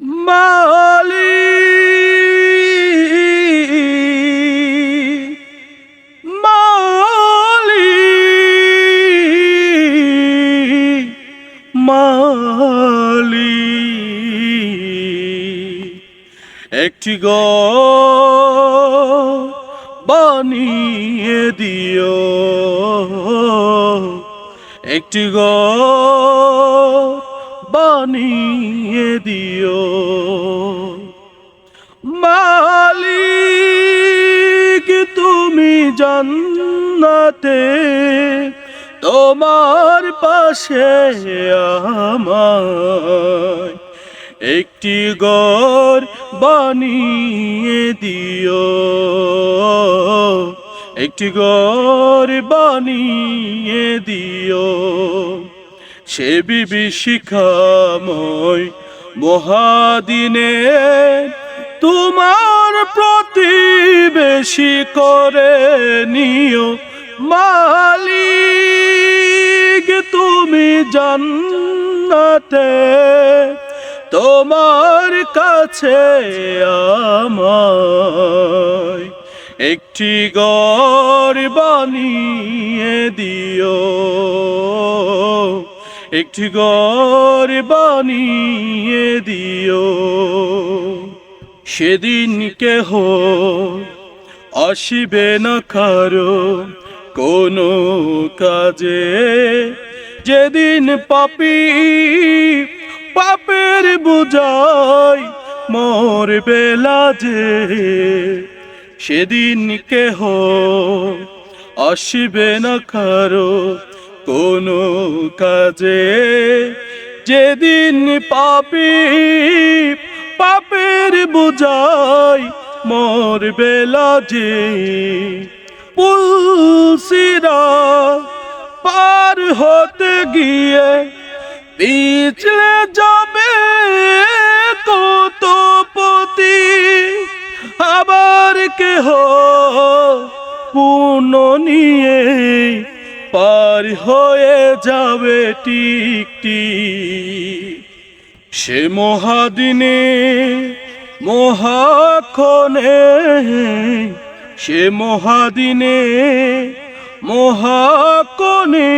মালি মালি মালি একটি গো বানিয়ে দিও। একটি গো বানিয়ে দিও। মালিক, তুমি জান্নাতে, তোমার পাশে আমার একটি গর বানিয়ে দিও। একটি গর বানিয়ে দিও। সে বিবি শিখাময় মহাদিনে তোমার প্রতিবেশী করে নিও মালিক, তুমি জান্নাতে। তোমার কাছে আমায় একটি গর বানিয়ে দিও। একটি গর বানিয়ে দিও। সেদিন কেহ আসিবে না কারও কোনো কাজে। যেদিন পাপি পাপের বুঝাই মোর বেলা যে সেদিন কেহ আসিবে না কারও কোনো কাজে যেদিন পাপি, পাপের বুঝাই মোর বেলা যে পুলসিরা পার হতে গিয়ে পিছলে যাবে কত পতি, আবার কেহ পুন নিয়ে পার হয়ে যাবে টিকটি সে মহাদিনে, মহাক্ষণে, সে মহাদিনে, মহাক্ষণে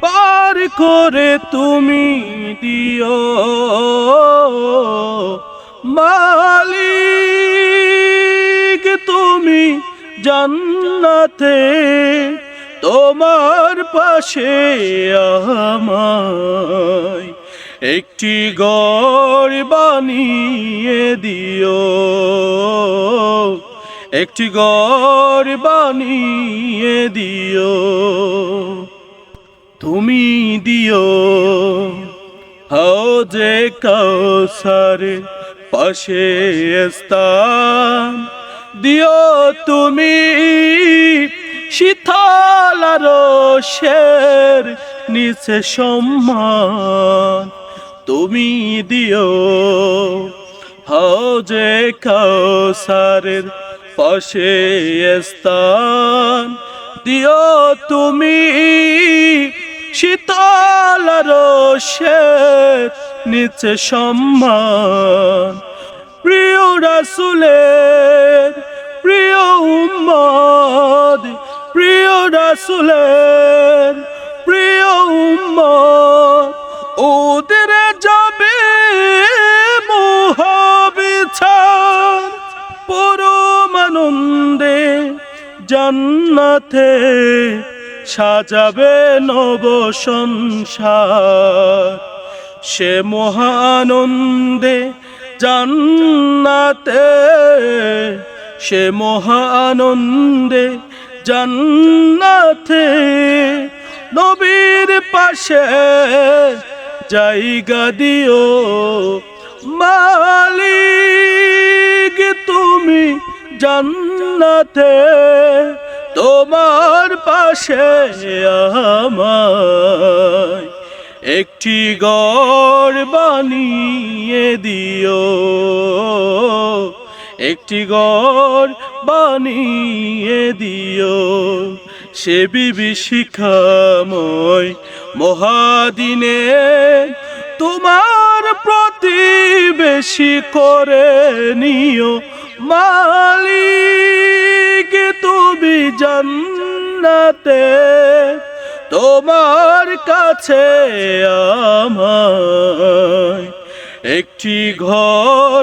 পার করে তুমি দিও। মালিক তুমি জান্নাতে তোমার পাশে আমায় একটি গড় বানিয়ে দিও। একটি গড় বানিয়ে দিও। তুমি দিও হজে কৌসার পাশে স্থান। দিও তুমি শীতলার শের নিচে সম্মান। তুমি দিও হজে কৌসারের পাশে স্থান। দিও তুমি শীতলার শের নিচে সম্মান। প্রিয় রাসুলের প্রিয় উম্মদ প্রিয় রাসুলের প্রিয় উম্মদ ওদের যাবে মহাবিচার। পরমানন্দে জান্নাতে সাজাবে নব সংসার। সে মহানন্দে জান্নাতে, সে মহানন্দে জান্নাতে নবীর পাশে জায়গা দিও। মালিক, তুমি জান্নাতে, তোমার পাশে আমায় একটি গড় বানিয়ে দিও। একটি গড় বানিয়ে দিও। সে বিবি শিখাময় মহাদিনে তোমার প্রতি বেশি করে নিও। মালিক, তুমি জান্নাতে, তোমার কাছে আমায় একটি ঘর